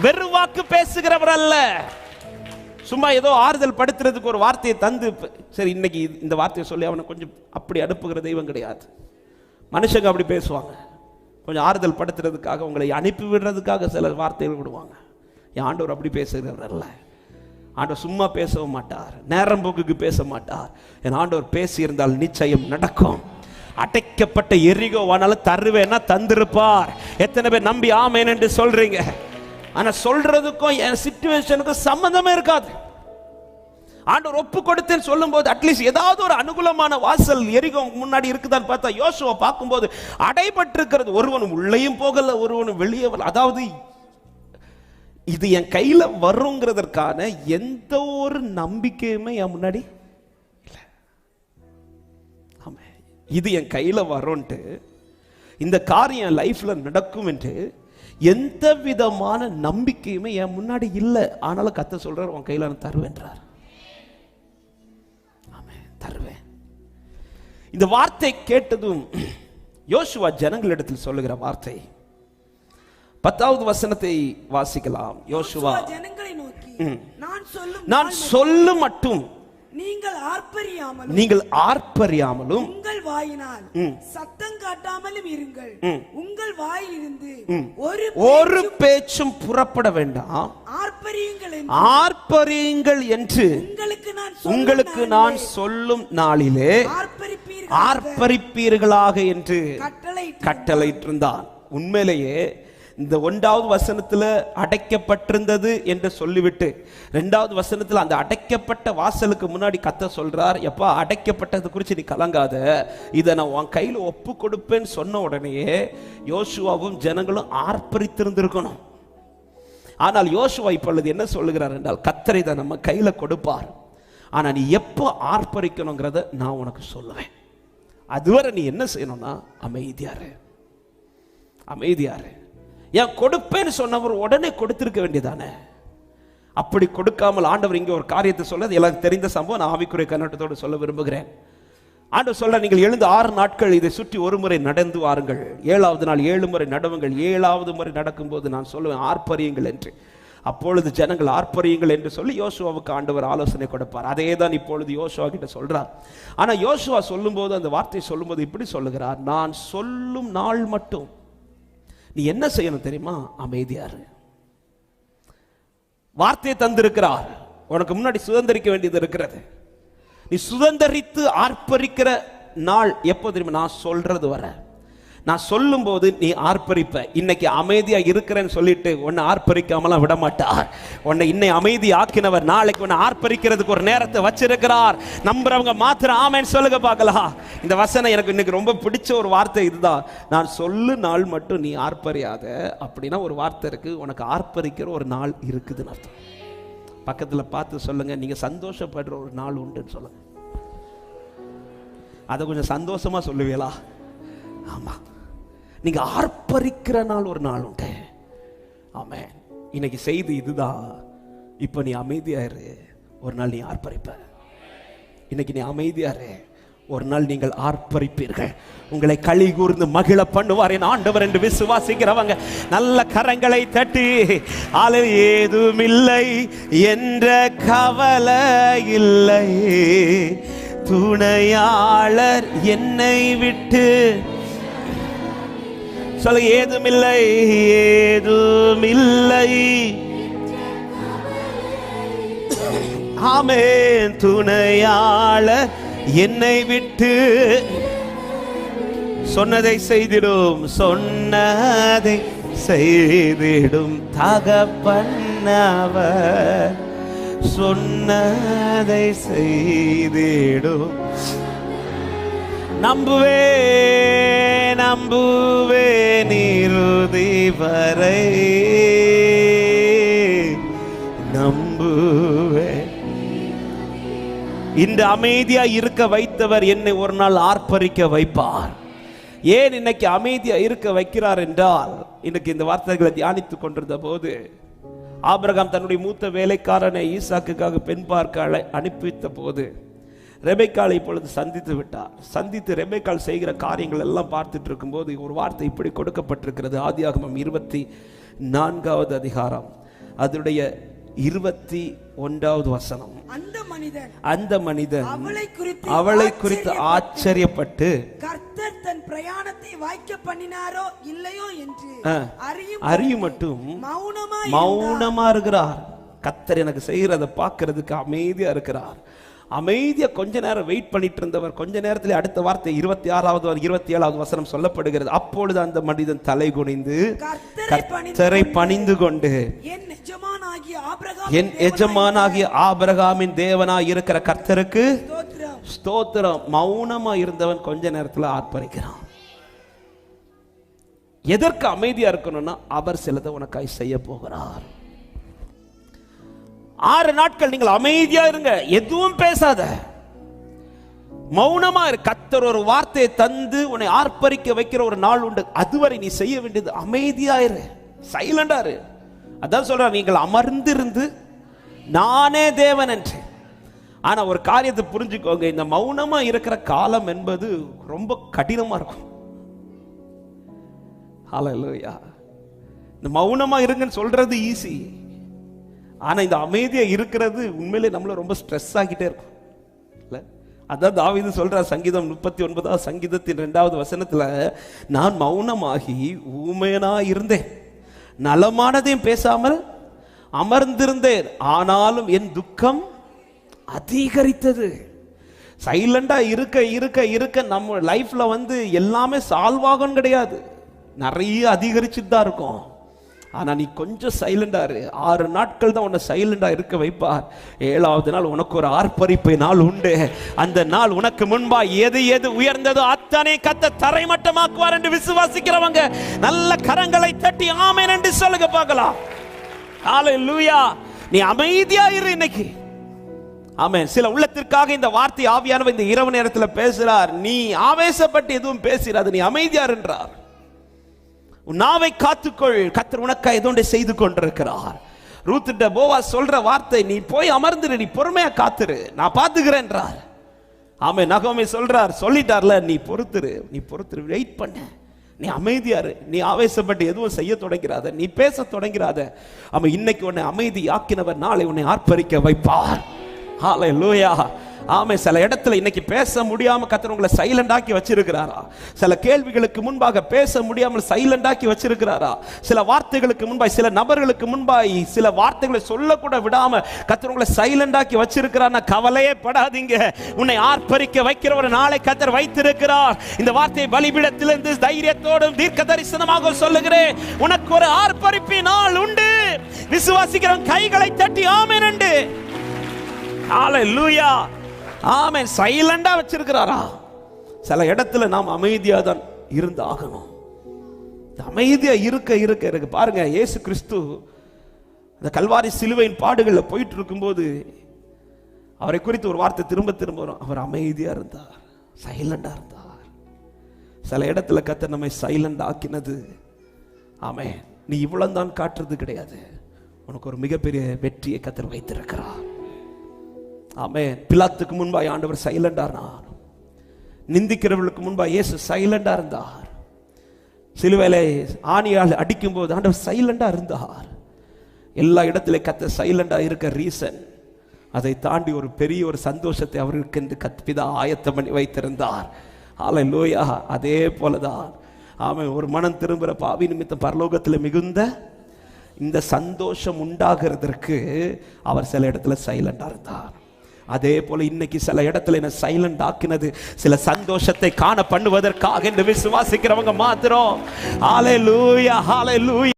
வெறுவாக்கு பேசுகிறவர் அல்ல. சும்மா ஏதோ ஆறுதல் படுத்துறதுக்கு ஒரு வார்த்தையை தந்து சரி இன்னைக்கு இந்த வார்த்தையை சொல்லி அவனை கொஞ்சம் அப்படி அனுப்புகிற தெய்வம் கிடையாது. மனுஷங்க அப்படி பேசுவாங்க. கொஞ்சம் ஆறுதல் படுத்துறதுக்காக உங்களை அனுப்பி விடுறதுக்காக சில வார்த்தைகள் விடுவாங்க. என் ஆண்டவர் அப்படி பேசுகிறவர் அல்ல. ஆண்டவர் சும்மா பேசவும் மாட்டார். நேரம் போக்குக்கு பேச மாட்டார். என் ஆண்டவர் பேசியிருந்தால் நிச்சயம் நடக்கும். அடைக்கப்பட்ட எரிகோவானாலும் தருவேன்னா தந்திருப்பார். எத்தனை பேர் நம்பி ஆமேன் என்று சொல்றீங்க. ஆனா சொல்றதுக்கும் என் சிச்சுவேஷனுக்கும் சம்மந்தமே இருக்காது. ஆண்டவர் ஒப்பு கொடுத்தேன்னு சொல்லும்போது அட்லீஸ்ட் ஏதாவது ஒரு அனுகூலமான வாசல் எரிகோ முன்னாடி இருக்குதான்னு பார்த்தா யோசுவை பார்க்கும்போது அடைபட்டிருக்கிறது. ஒருவனும் உள்ளேயும் போகல ஒருவனும் வெளியே வரல. அதாவது இது என் கையில் வருங்கிறதற்கான எந்த ஒரு நம்பிக்கையுமே என் முன்னாடி இல்லை. ஆமாம் இது என் கையில் வரும்ன்ட்டு இந்த காரியம் என் நடக்கும் என்று எந்த விதமான நம்பிக்கையுமே என் முன்னாடி இல்லை. ஆனாலும் கத்த சொல்றார் உன் கையில நான் தருவேன்றார் தருவேன். இந்த வார்த்தை கேட்டதும் யோசுவா ஜனங்களிடத்தில் சொல்லுகிற வார்த்தை. பத்தாவது வசனத்தை வாசிக்கலாம். யோசுவா. ஜனங்களை நோக்கி நான் சொல்லும் நான் சொல்லு மட்டும். நீங்கள் ஆர்ப்பரியாமலும் நீங்கள் ஆர்ப்பரியாமலும் உங்கள் வாயினால் சத்தம் காட்டாமலும் இருங்கள். உங்கள் வாயிலிருந்து ஒரு ஒரு பேச்சும் புறப்பட வேண்டாம். ஆர்ப்பரியுங்கள் என்று உங்களுக்கு நான் சொல்லும் நாளிலே ஆர்ப்பரிப்பீர்கள் ஆர்ப்பரிப்பீர்களாக. என்று கட்டளை கட்டளையிட்டிருந்தான். உண்மையிலேயே இந்த ஒன்றாவது வசனத்தில் அடைக்கப்பட்டிருந்தது என்று சொல்லிவிட்டு ரெண்டாவது வசனத்தில் அந்த அடைக்கப்பட்ட வாசலுக்கு முன்னாடி கத்த சொல்றார் எப்பா அடைக்கப்பட்டது குறித்து நீ கலங்காத. இதை நான் உன் கையில் ஒப்பு கொடுப்பேன்னு சொன்ன உடனேயே யோசுவாவும் ஜனங்களும் ஆர்ப்பரித்திருந்திருக்கணும். ஆனால் யோசுவா இப்பொழுது என்ன சொல்லுகிறார் என்றால் கத்தரை இதை நம்ம கையில் கொடுப்பார். ஆனால் நீ எப்போ ஆர்ப்பரிக்கணுங்கிறத நான் உனக்கு சொல்லுவேன். அதுவரை நீ என்ன செய்யணும்னா அமைதியாரு அமைதியாரு ஏன் கொடுப்பேன்னு சொன்னவர் உடனே கொடுத்திருக்க வேண்டியதானே? அப்படி கொடுக்காமல் ஆண்டவர் இங்கே ஒரு காரியத்தை சொல்ல அது எல்லாருக்கும் தெரிந்த சம்பவம். நான் ஆவிக்குறை கண்ணோட்டத்தோடு சொல்ல விரும்புகிறேன். ஆண்டவர் சொல்ல நீங்கள் எழுந்து ஆறு நாட்கள் இதை சுற்றி ஒரு முறை நடந்து வாருங்கள். ஏழாவது நாள் ஏழு முறை நடவுங்கள். ஏழாவது முறை நடக்கும்போது நான் சொல்லுவேன் ஆர்ப்பரியுங்கள் என்று. அப்பொழுது ஜனங்கள் ஆர்ப்பரியுங்கள் என்று சொல்லி யோசுவாவுக்கு ஆண்டவர் ஆலோசனை கொடுப்பார். அதே தான் இப்பொழுது யோசுவா கிட்ட சொல்றார். ஆனால் யோசுவா சொல்லும்போது அந்த வார்த்தை சொல்லும்போது இப்படி சொல்லுகிறார். நான் சொல்லும் நாள் மட்டும் நீ என்ன செய்யணும் தெரியுமா? அமைதியாரு. வார்த்தையை தந்திருக்கிறார். உனக்கு முன்னாடி சுதந்திரிக்க வேண்டியது இருக்கிறது. நீ சுதந்திரித்து ஆர்ப்பரிக்கிற நாள் எப்போ தெரியுமா? நான் சொல்றது வர. நான் சொல்லும்போது நீ ஆர்ப்பரிப்ப. இன்னைக்கு அமைதியாக இருக்கிறேன்னு சொல்லிட்டு உன்னை ஆர்ப்பரிக்காமலாம் விட மாட்டார். உன்னை இன்னை அமைதி ஆக்கினவர் நாளைக்கு உன்னை ஆர்ப்பரிக்கிறதுக்கு ஒரு நேரத்தை வச்சிருக்கிறார். நம்புறவங்க மாத்திரம் ஆமேன்னு சொல்லுங்க பார்க்கலாம். இந்த வசனம் எனக்கு இன்னைக்கு ரொம்ப பிடிச்ச ஒரு வார்த்தை இதுதான். நான் சொல்லு நாள் மட்டும் நீ ஆர்ப்பரியாத. அப்படின்னா ஒரு வார்த்தை இருக்கு. உனக்கு ஆர்ப்பரிக்கிற ஒரு நாள் இருக்குதுன்னு அர்த்தம். பக்கத்தில் பார்த்து சொல்லுங்க. நீங்க சந்தோஷப்படுற ஒரு நாள் உண்டுன்னு சொல்லுங்க. அதை கொஞ்சம் சந்தோஷமா சொல்லுவீங்களா? ஆமாம் நீங்க ஆர்ப்பரிக்கிற நாள் ஒரு நாள் உண்டு. ஆமே இன்னைக்கு செய்தி இதுதான். இப்ப நீ அமைதியாரு ஒரு நாள் நீ ஆர்ப்பரிப்ப. இன்னைக்கு நீ அமைதியாரு ஒரு நாள் நீங்கள் ஆர்ப்பரிப்பீர்கள். உங்களை களி கூர்ந்து மகிழ பண்ணுவார் என் ஆண்டவர் என்று விசுவாசிக்கிறவங்க. நல்ல கரங்களை தட்டி ஆளு ஏதுமில்லை என்ற கவலை இல்லை. துணையாளர் என்னை விட்டு சொல்ல ஏதுமில்லை ஏதுமில்லை. ஆமே துணையாள என்னை விட்டு சொன்னதை செய்திடும் சொன்னதை செய்திடும் தகப்பன்னவர் சொன்னதை செய்திடும். நம்புவே நம்புவே நிருதி வரை நம்புவே. இந்த அமைதியா இருக்க வைத்தவர் என்னை ஒரு நாள் ஆர்ப்பரிக்க வைப்பார். ஏன் இன்னைக்கு அமைதியா இருக்க வைக்கிறார் என்றால் இன்னைக்கு இந்த வார்த்தைகளை தியானித்துக் கொண்டிருந்த போது ஆபிரகாம் தன்னுடைய மூத்த வேலைக்காரனை ஈசாக்குக்காக பெண் பார்க்க அழை அனுப்பித்த போது ரெபேக்காளை இப்பொழுது சந்தித்து விட்டார். சந்தித்து ரெபேக்காள் செய்கிற காரியங்கள் எல்லாம் பார்த்துட்டு இருக்கும்போது ஒரு வார்த்தை இப்படி கொடுக்கப்பட்டிருக்கிறது. ஆதியாகமம் இருபத்தி நான்காவது அதிகாரம். அதனுடைய இருபத்தி ஒன்றாவது வசனம். அந்த மனிதன் அந்த மனிதன் அவளை குறித்து அவளை குறித்து ஆச்சரியப்பட்டு, கர்த்தர் தன் பிரயாணத்தை வாய்க்க பண்ணினாரோ இல்லையோ என்று அறியும் அறியும் மட்டும் மௌனமா மௌனமா இருக்கிறார். கத்தர் எனக்கு செய்யறத பார்க்கிறதுக்கு அமைதியா இருக்கிறார். அமைதியா கொஞ்ச நேரம் வெயிட் பண்ணிட்டு இருந்தவர் கொஞ்ச நேரத்தில் அடுத்த வார்த்தை இருபத்தி ஆறாவது இருபத்தி ஏழாவது வசனம் சொல்லப்படுகிறது. அப்பொழுது அந்த மனிதன் தலை குனிந்து கர்த்தரை பணிந்து கொண்டு என் எஜமானாகிய ஆபிரகாமின் தேவனாய் இருக்கிற கர்த்தருக்கு ஸ்தோத்திரம். ஸ்தோத்திரம். மௌனமா இருந்தவன் கொஞ்ச நேரத்துல ஆர்ப்பரிக்கிறான். எதற்கு அமைதியா இருக்கணும்னா அவர் சிலதை உனக்காய் செய்ய போகிறார். ஆறு நாட்கள் நீங்கள் அமைதியா இருங்க. எதுவும் பேசாத. மௌனமா இரு. கத்தர் ஒரு வார்த்தையை தந்து உன்னை ஆர்ப்பரிக்க வைக்கிற ஒரு நாள் உண்டு. அதுவரை நீ செய்ய வேண்டியது அமைதியா இரு. சைலண்டா இரு. அதான் சொல்ற நீங்கள் அமர்ந்திருந்து நானே தேவன் என்று. ஆனா ஒரு காரியத்தை புரிஞ்சுக்கோங்க. இந்த மௌனமா இருக்கிற காலம் என்பது ரொம்ப கடினமா இருக்கும். ஹalleluya இந்த மௌனமா இருங்கன்னு சொல்றது ஈஸி ஆனால் இந்த அமைதியாக இருக்கிறது உண்மையிலே நம்மளை ரொம்ப ஸ்ட்ரெஸ் ஆகிட்டே இருக்கும். இல்ல? அதான் தாவிது சொல்றார் சங்கீதம் முப்பத்தி ஒன்பதாவது சங்கீதத்தின் ரெண்டாவது வசனத்தில் நான் மௌனமாகி ஊமையனாக இருந்தேன். நலமானதையும் பேசாமல் அமர்ந்திருந்தேன். ஆனாலும் என் துக்கம் அதிகரித்தது. சைலண்டாக இருக்க இருக்க இருக்க நம்ம லைஃப்பில் வந்து எல்லாமே சால்வ் ஆகும் கிடையாது. நிறைய அதிகரிச்சுட்டு தான் இருக்கும். ஆனா நீ கொஞ்சம் சைலண்டாரு ஆறு நாட்கள் தான் உன்னை சைலண்டா இருக்க வைப்பார். ஏழாவது நாள் உனக்கு ஒரு ஆர்ப்பரிப்பை நாள் உண்டு. அந்த நாள் உனக்கு முன்பா எது எது உயர்ந்ததோ அத்தனை கத்த தரைமட்டமாக்குவார் என்று விசுவாசிக்கிறவங்க நல்ல கரங்களை தட்டி ஆமை என்று சொல்லுங்க பார்க்கலாம். லூயா நீ அமைதியா இரு இன்னைக்கு. ஆமென். சில உள்ளத்திற்காக இந்த வார்த்தை ஆவியானவர் இந்த இரவு நேரத்தில் பேசுகிறார் நீ ஆவேசப்பட்டு எதுவும் பேசுகிறார் நீ அமைதியார் என்றார் நாவை காத்துக்கொள். கத்தர் உனக்கா ஏதோ செய்து கொண்டிருக்கிறார். ரூத்துட்ட போவா சொல்ற வார்த்தை நீ போய் அமர்ந்துரு நீ பொறுமையா காத்துரு. நான் பாத்துக்கிறேன் என்றார் ஆமே நகோமே சொல்றார் சொல்லிட்டார்ல நீ பொறுத்துரு நீ பொறுத்துரு. வெயிட் பண்ண. நீ அமைதியாரு நீ ஆவேசப்பட்டு எதுவும் செய்ய தொடங்கிறாத. நீ பேச தொடங்கிறாத. ஆமா இன்னைக்கு உன்னை அமைதி ஆக்கினவர் நாளை உன்னை ஆர்ப்பரிக்க வைப்பார். ஹாலை லூயா ஆமை சில இடத்துல இன்னைக்கு பேச முடியாம கத்தர் உங்களை சைலண்ட் ஆக்கி வச்சிருக்கிறாரா? சில கேள்விகளுக்கு முன்பாக பேச முடியாமல் சைலண்ட் ஆக்கி வச்சிருக்கிறாரா? சில வார்த்தைகளுக்கு முன்பாய் சில நபர்களுக்கு முன்பாய் சில வார்த்தைகளை சொல்லக்கூட விடாம கத்தர் உங்களை சைலண்ட் ஆக்கி வச்சிருக்கிறார் கவலையே படாதீங்க. உன்னை ஆர்ப்பரிக்க வைக்கிற ஒரு நாளை கத்தர் வைத்திருக்கிறார். இந்த வார்த்தையை பலிபீடத்திலிருந்து தைரியத்தோடும் தீர்க்க தரிசனமாக சொல்லுகிறேன். உனக்கு ஒரு ஆர்ப்பரிப்பின் நாள் உண்டு. விசுவாசிக்கிறவன் கைகளை தட்டி ஆமை நண்டு ஹalleluya ஆமென் சைலண்டா வச்சிருக்கிறாரா? சில இடத்துல நாம் அமைதியா தான் இருந்து ஆகணும் அமைதியா இருக்க இருக்க இருக்கு. பாருங்க இயேசு கிறிஸ்து அந்த கல்வாரி சிலுவையின் பாடுகளில் போயிட்டு இருக்கும்போது அவரை குறித்து ஒரு வார்த்தை திரும்ப திரும்ப வரும். அவர் அமைதியா இருந்தார். சைலண்டா இருந்தார். சில இடத்துல கத்த நம்மை சைலண்ட் ஆக்கினது. ஆமே நீ இவ்வளவு தான் காட்டுறது கிடையாது. உனக்கு ஒரு மிகப்பெரிய வெற்றியை கத்தர் வைத்திருக்கிறார். ஆமே பிலாத்துக்கு முன்பாய் ஆண்டவர் சைலண்டா இருந்தார் நிந்திக்கிறவர்களுக்கு முன்பாக இயேசு சைலண்டா இருந்தார். சிலுவையிலே ஆணியால் அடிக்கும் போது ஆண்டவர் சைலண்டா இருந்தார். எல்லா இடத்துல கத்த சைலண்டா இருக்க ரீசன் அதை தாண்டி ஒரு பெரிய ஒரு சந்தோஷத்தை அவர்களுக்கு என்று கற்பிதா ஆயத்தம் பண்ணி வைத்திருந்தார். ஆலை லோயா அதே போலதான். ஆமை ஒரு மனம் திரும்புகிற பாவி நிமித்தம் பரலோகத்தில் மிகுந்த இந்த சந்தோஷம் உண்டாகிறதற்கு அவர் சில இடத்துல சைலண்டாக இருந்தார். அதே போல இன்னைக்கு சில இடத்துல என்ன சைலண்ட் ஆக்கினது. சில சந்தோஷத்தை காண பண்ணுவதற்காக என்று விசுவாசிக்கிறவங்க மாத்திரம். ஆலை லூயா ஆலை லூயா